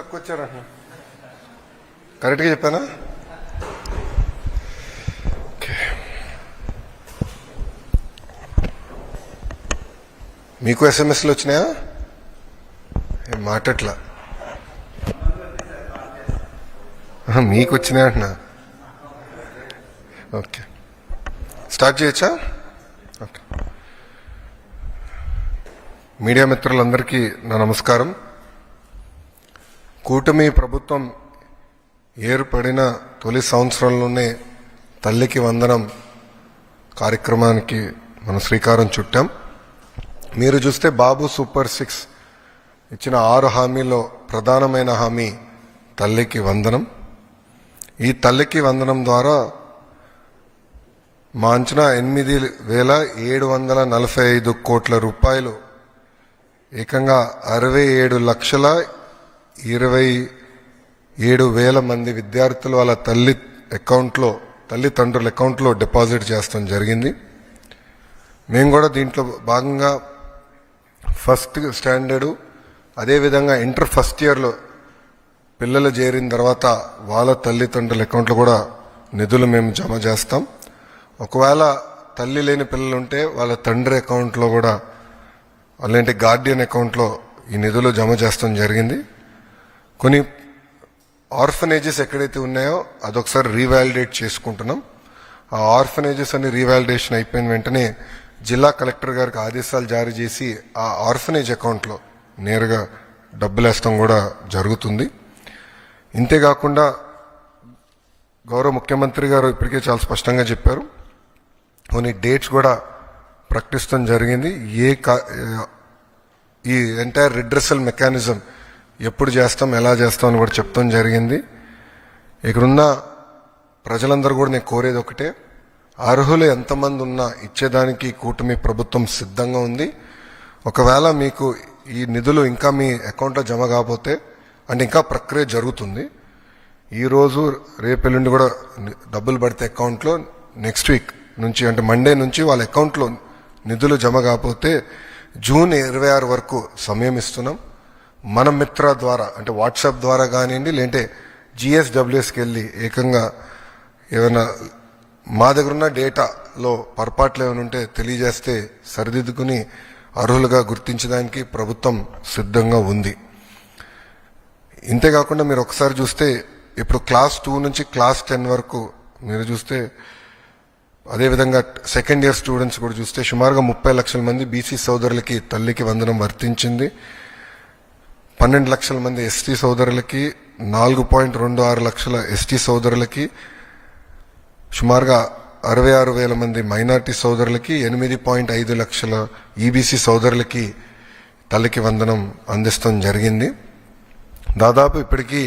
తక్కువ వచ్చారంట కరెక్ట్గా చెప్పానా? మీకు ఎస్ఎంఎస్లు వచ్చినాయా? ఏం మాటట్లా మీకు వచ్చినాయి అంటున్నా? ఓకే. స్టార్ట్ చేయొచ్చా? ఓకే. మీడియా మిత్రులందరికీ నా నమస్కారం. కూటమి ప్రభుత్వం ఏర్పడిన తొలి సంవత్సరంలోనే తల్లికి వందనం కార్యక్రమానికి మనం శ్రీకారం చుట్టాం. మీరు చూస్తే బాబు సూపర్ సిక్స్ ఇచ్చిన ఆరు హామీలో ప్రధానమైన హామీ తల్లికి వందనం. ఈ తల్లికి వందనం ద్వారా మా అంచనా ఎనిమిది వేల ఏడు వందల నలభై ఐదు కోట్ల రూపాయలు ఏకంగా అరవై ఏడు లక్షల ఇరవై ఏడు వేల మంది విద్యార్థులు వాళ్ళ తల్లి అకౌంట్లో తల్లిదండ్రుల అకౌంట్లో డిపాజిట్ చేస్తాం జరిగింది. మేము కూడా దీంట్లో భాగంగా ఫస్ట్ స్టాండర్డు అదేవిధంగా ఇంటర్ ఫస్ట్ ఇయర్లో పిల్లలు చేరిన తర్వాత వాళ్ళ తల్లిదండ్రుల అకౌంట్లో కూడా నిధులు మేము జమ చేస్తాం. ఒకవేళ తల్లి లేని పిల్లలు ఉంటే వాళ్ళ తండ్రి అకౌంట్లో కూడా అలాంటి గార్డియన్ అకౌంట్లో ఈ నిధులు జమ చేస్తాం జరిగింది. కొన్ని ఆర్ఫనేజెస్ ఎక్కడైతే ఉన్నాయో అదొకసారి రీవాలిడేట్ చేసుకుంటున్నాం. ఆ ఆర్ఫనేజెస్ అన్ని రీవాలిడేషన్ అయిపోయిన వెంటనే జిల్లా కలెక్టర్ గారికి ఆదేశాలు జారీ చేసి ఆ ఆర్ఫనేజ్ అకౌంట్లో నేరుగా డబ్బులు వేస్తాం కూడా జరుగుతుంది. ఇంతేకాకుండా గౌరవ ముఖ్యమంత్రి గారు ఇప్పటికే చాలా స్పష్టంగా చెప్పారు. కొన్ని డేట్స్ కూడా ప్రకటిస్తాం జరిగింది. ఏ ఈ ఎంటైర్ రిడ్రెసల్ మెకానిజం ఎప్పుడు చేస్తాం ఎలా చేస్తాం అని కూడా చెప్తాం జరిగింది. ఇక్కడున్న ప్రజలందరూ కూడా నేను కోరేది ఒకటే అర్హులు ఎంతమంది ఉన్నా ఇచ్చేదానికి కూటమి ప్రభుత్వం సిద్ధంగా ఉంది. ఒకవేళ మీకు ఈ నిధులు ఇంకా మీ అకౌంట్లో జమ కాకపోతే అంటే ఇంకా ప్రక్రియ జరుగుతుంది ఈరోజు రేపెల్లుండి కూడా డబ్బులు పడితే అకౌంట్లో నెక్స్ట్ వీక్ నుంచి అంటే మండే నుంచి వాళ్ళ అకౌంట్లో నిధులు జమ కాకపోతే జూన్ ఇరవై ఆరు వరకు సమయం ఇస్తున్నాం. మన మిత్ర ద్వారా అంటే వాట్సాప్ ద్వారా కానివ్వండి లేదంటే జిఎస్డబ్ల్యూఎస్కి వెళ్ళి ఏకంగా ఏమైనా మా దగ్గర ఉన్న డేటాలో పొరపాట్లు ఏమైనా ఉంటే తెలియజేస్తే సరిదిద్దుకుని అర్హులుగా గుర్తించడానికి ప్రభుత్వం సిద్ధంగా ఉంది. ఇంతేకాకుండా మీరు ఒకసారి చూస్తే ఇప్పుడు క్లాస్ టూ నుంచి క్లాస్ టెన్ వరకు మీరు చూస్తే అదేవిధంగా సెకండ్ ఇయర్ స్టూడెంట్స్ కూడా చూస్తే సుమారుగా ముప్పై లక్షల మంది బీసీ సోదరులకి తల్లికి వందనం వర్తించింది. పన్నెండు లక్షల మంది ఎస్టీ సోదరులకి నాలుగు పాయింట్ రెండు ఆరు లక్షల ఎస్టీ సోదరులకి సుమారుగా అరవై ఆరు వేల మంది మైనార్టీ సోదరులకి ఎనిమిది పాయింట్ ఐదు లక్షల ఈబీసీ సోదరులకి తల్లికి వందనం అందిస్తాం జరిగింది. దాదాపు ఇప్పటికీ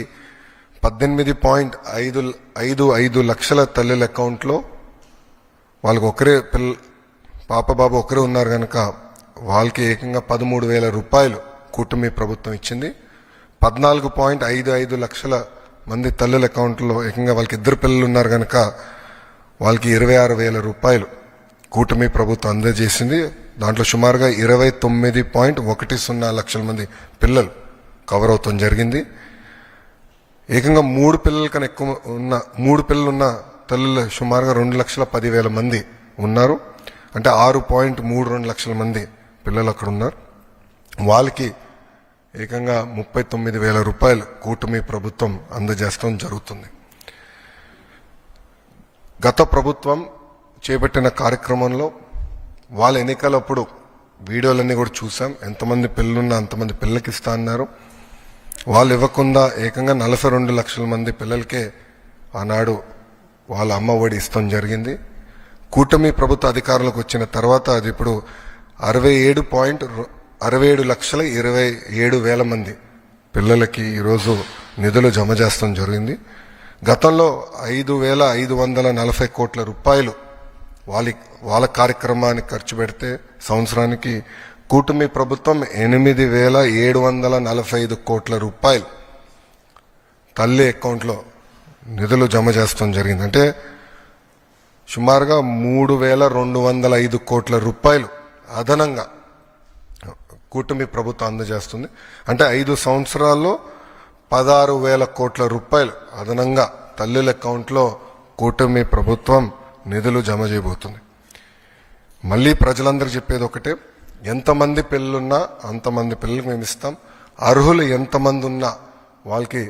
పద్దెనిమిది పాయింట్ ఐదు ఐదు ఐదు లక్షల తల్లుల అకౌంట్లో వాళ్ళకి ఒకరే పిల్ల పాప బాబు ఒకరే ఉన్నారు కనుక వాళ్ళకి ఏకంగా పదమూడు వేల రూపాయలు కూటమి ప్రభుత్వం ఇచ్చింది. పద్నాలుగు పాయింట్ ఐదు ఐదు లక్షల మంది తల్లుల అకౌంట్లో ఏకంగా వాళ్ళకి ఇద్దరు పిల్లలు ఉన్నారు కనుక వాళ్ళకి ఇరవై ఆరు వేల రూపాయలు కూటమి ప్రభుత్వం అందజేసింది. దాంట్లో సుమారుగా ఇరవై తొమ్మిది పాయింట్ ఒకటి సున్నా లక్షల మంది పిల్లలు కవర్ అవుతాం జరిగింది. ఏకంగా మూడు పిల్లల కన్నా ఎక్కువ ఉన్న మూడు పిల్లలు ఉన్న తల్లులు సుమారుగా రెండు లక్షల పదివేల మంది ఉన్నారు. అంటే ఆరు పాయింట్ మూడు రెండు లక్షల మంది పిల్లలు అక్కడ ఉన్నారు. వాళ్ళకి ఏకంగా ముప్పై తొమ్మిది వేల రూపాయలు కూటమి ప్రభుత్వం అందజేస్తాం జరుగుతుంది. గత ప్రభుత్వం చేపట్టిన కార్యక్రమంలో వాళ్ళ ఎన్నికలప్పుడు వీడియోలన్నీ కూడా చూసాం. ఎంతమంది పిల్లలున్నా అంతమంది పిల్లలకి ఇస్తా అన్నారు. వాళ్ళు ఇవ్వకుండా ఏకంగా నలభై రెండు లక్షల మంది పిల్లలకే ఆనాడు వాళ్ళ అమ్మ ఒడి ఇస్తాం జరిగింది. కూటమి ప్రభుత్వ అధికారులకు వచ్చిన తర్వాత అది ఇప్పుడు అరవై ఏడు పాయింట్ అరవై ఏడు లక్షల ఇరవై ఏడు వేల మంది పిల్లలకి ఈరోజు నిధులు జమ చేస్తాం జరిగింది. గతంలో ఐదు వేల ఐదు వందల నలభై కోట్ల రూపాయలు వాళ్ళ వాళ్ళ కార్యక్రమానికి ఖర్చు పెడితే సంవత్సరానికి కూటమి ప్రభుత్వం ఎనిమిది వేల ఏడు వందల నలభై ఐదు కోట్ల రూపాయలు తల్లి అకౌంట్లో నిధులు జమ చేస్తాం జరిగింది. అంటే సుమారుగా మూడు వేల రెండు వందల ఐదు కోట్ల రూపాయలు అదనంగా కూటమి ప్రభుత్వం అందజేస్తుంది. అంటే ఐదు సంవత్సరాల్లో పదహారు వేల కోట్ల రూపాయలు అదనంగా తల్లుల అకౌంట్లో కూటమి ప్రభుత్వం నిధులు జమ చేయబోతుంది. మళ్ళీ ప్రజలందరూ చెప్పేది ఒకటే ఎంతమంది పిల్లలున్నా అంతమంది పిల్లలకు మేము ఇస్తాం. అర్హులు ఎంతమంది ఉన్నా వాళ్ళకి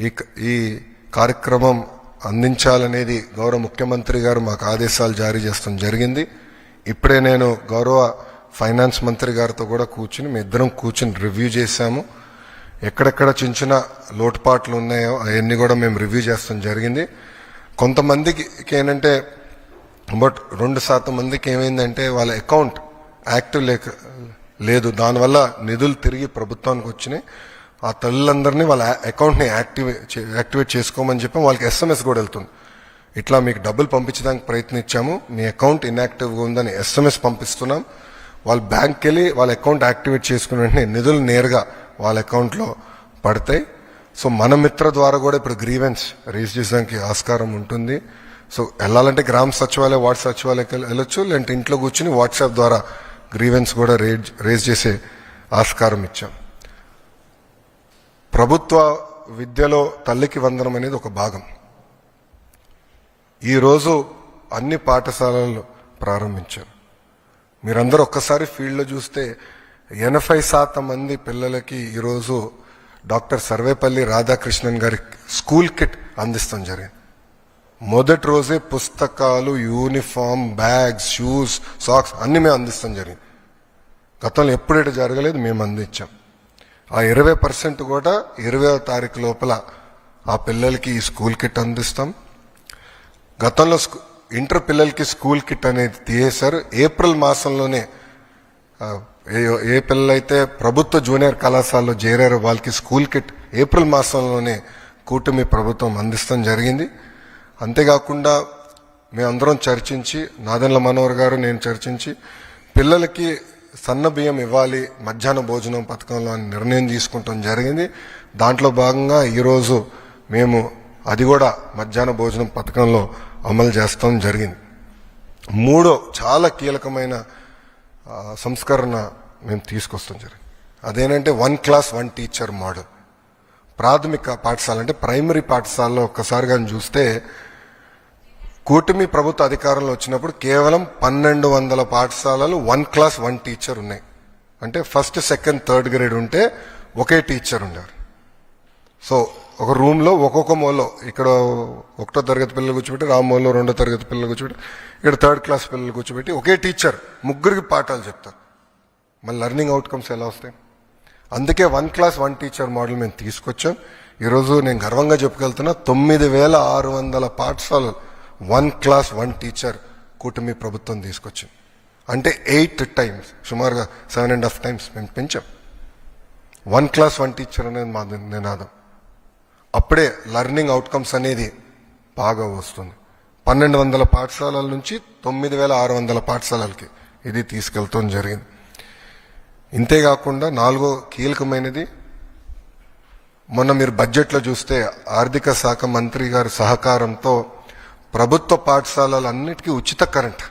ఈ ఈ కార్యక్రమం అందించాలనేది గౌరవ ముఖ్యమంత్రి గారు మాకు ఆదేశాలు జారీ చేస్తాం. జరిగింది. ఇప్పుడే నేను గౌరవ ఫైనాన్స్ మంత్రి గారితో కూడా కూర్చుని మేము ఇద్దరం కూర్చుని రివ్యూ చేశాము. ఎక్కడెక్కడ చిన్న చిన్న లోటుపాట్లు ఉన్నాయో అవన్నీ కూడా మేము రివ్యూ చేస్తాం జరిగింది. కొంతమందికి ఏంటంటే బట్ రెండు శాతం మందికి ఏమైందంటే వాళ్ళ అకౌంట్ యాక్టివ్ లేక లేదు. దానివల్ల నిధులు తిరిగి ప్రభుత్వానికి వచ్చినాయి. ఆ తల్లులందరినీ వాళ్ళ అకౌంట్ని యాక్టివేట్ యాక్టివేట్ చేసుకోమని చెప్పి వాళ్ళకి ఎస్ఎంఎస్ కూడా వెళ్తుంది. ఇట్లా మీకు డబ్బులు పంపించడానికి ప్రయత్నించాము. మీ అకౌంట్ ఇన్యాక్టివ్గా ఉందని ఎస్ఎంఎస్ పంపిస్తున్నాం. వాళ్ళ బ్యాంక్కి వెళ్ళి వాళ్ళ అకౌంట్ యాక్టివేట్ చేసుకున్న వెంటనే నిధులు నేరుగా వాళ్ళ అకౌంట్లో పడతాయి. సో మన మిత్ర ద్వారా కూడా ఇప్పుడు గ్రీవెన్స్ రేజ్ చేయడానికి ఆస్కారం ఉంటుంది. సో వెళ్ళాలంటే గ్రామ సచివాలయ వార్డ్ సచివాలయకి వెళ్ళొచ్చు లేదంటే ఇంట్లో కూర్చుని వాట్సాప్ ద్వారా గ్రీవెన్స్ కూడా రేజ్ రేజ్ చేసే ఆస్కారం ఇచ్చాం. ప్రభుత్వ విద్యలో తల్లికి వందనం అనేది ఒక భాగం. ఈరోజు అన్ని పాఠశాలలు ప్రారంభించారు. మీరందరూ ఒక్కసారి ఫీల్డ్లో చూస్తే ఎనభై శాతం మంది పిల్లలకి ఈరోజు డాక్టర్ సర్వేపల్లి రాధాకృష్ణన్ గారి స్కూల్ కిట్ అందిస్తాం జరిగింది. మొదటి రోజే పుస్తకాలు యూనిఫామ్ బ్యాగ్స్ షూస్ సాక్స్ అన్ని మేము అందిస్తాం జరిగింది. గతంలో ఎప్పుడైతే జరగలేదు మేము అందించాం. ఆ ఇరవై పర్సెంట్ కూడా ఇరవై తారీఖు లోపల ఆ పిల్లలకి ఈ స్కూల్ కిట్ అందిస్తాం. గతంలో స్కూ- ఇంటర్ పిల్లలకి స్కూల్ కిట్ అనేది తీసేశారు ఏప్రిల్ మాసంలోనే ఏ ఏ పిల్లలైతే ప్రభుత్వ జూనియర్ కళాశాలలో చేరారో వాళ్ళకి స్కూల్ కిట్ ఏప్రిల్ మాసంలోనే కూటమి ప్రభుత్వం అందిస్తాం జరిగింది. అంతేకాకుండా మేమందరం చర్చించి నాదెండ్ల మనోహర్ గారు నేను చర్చించి పిల్లలకి సన్న బియ్యం ఇవ్వాలి మధ్యాహ్న భోజనం పథకంలో అని నిర్ణయం తీసుకుంటాం జరిగింది. దాంట్లో భాగంగా ఈరోజు మేము అది కూడా మధ్యాహ్న భోజనం పథకంలో అమలు చేస్తాం జరిగింది. మూడో చాలా కీలకమైన సంస్కరణ మేము తీసుకొస్తాం జరిగింది. అదేనంటే one class one teacher model. ప్రాథమిక పాఠశాల అంటే ప్రైమరీ పాఠశాలలో ఒక్కసారి కానీ చూస్తే కూటమి ప్రభుత్వ అధికారంలో వచ్చినప్పుడు కేవలం పన్నెండు వందల పాఠశాలలు వన్ క్లాస్ వన్ టీచర్ ఉన్నాయి. అంటే ఫస్ట్ సెకండ్ థర్డ్ గ్రేడ్ ఉంటే ఒకే టీచర్ ఉండేవారు. సో ఒక రూమ్లో ఒక్కొక్క మూలలో ఇక్కడ ఒకటో తరగతి పిల్లలు కూర్చోబెట్టి రామ్మోల్లో రెండో తరగతి పిల్లలు కూర్చోబెట్టి ఇక్కడ థర్డ్ క్లాస్ పిల్లలు కూర్చోబెట్టి ఒకే టీచర్ ముగ్గురికి పాఠాలు చెప్తారు. మళ్ళీ లెర్నింగ్ అవుట్కమ్స్ ఎలా వస్తాయి? అందుకే one class one teacher model మేము తీసుకొచ్చాం. ఈరోజు నేను గర్వంగా చెప్పుకెళ్తున్నా తొమ్మిది వేల ఆరు వందల పాఠశాలలు వన్ క్లాస్ వన్ టీచర్ కూటమి ప్రభుత్వం తీసుకొచ్చింది. అంటే ఎయిట్ టైమ్స్ సుమారుగా సెవెన్ అండ్ హాఫ్ టైమ్స్ మేము పెంచాం. వన్ క్లాస్ వన్ టీచర్ అనేది మా నినాదం. అప్పుడే లర్నింగ్ అవుట్కమ్స్ అనేది బాగా వస్తుంది. పన్నెండు వందల పాఠశాలల నుంచి తొమ్మిది వేల ఆరు వందల పాఠశాలలకి ఇది తీసుకెళ్తాం జరిగింది. ఇంతేకాకుండా నాలుగో కీలకమైనది మొన్న మీరు బడ్జెట్లో చూస్తే ఆర్థిక శాఖ మంత్రి గారి సహకారంతో ప్రభుత్వ పాఠశాలలన్నిటికీ ఉచిత కరెంట్.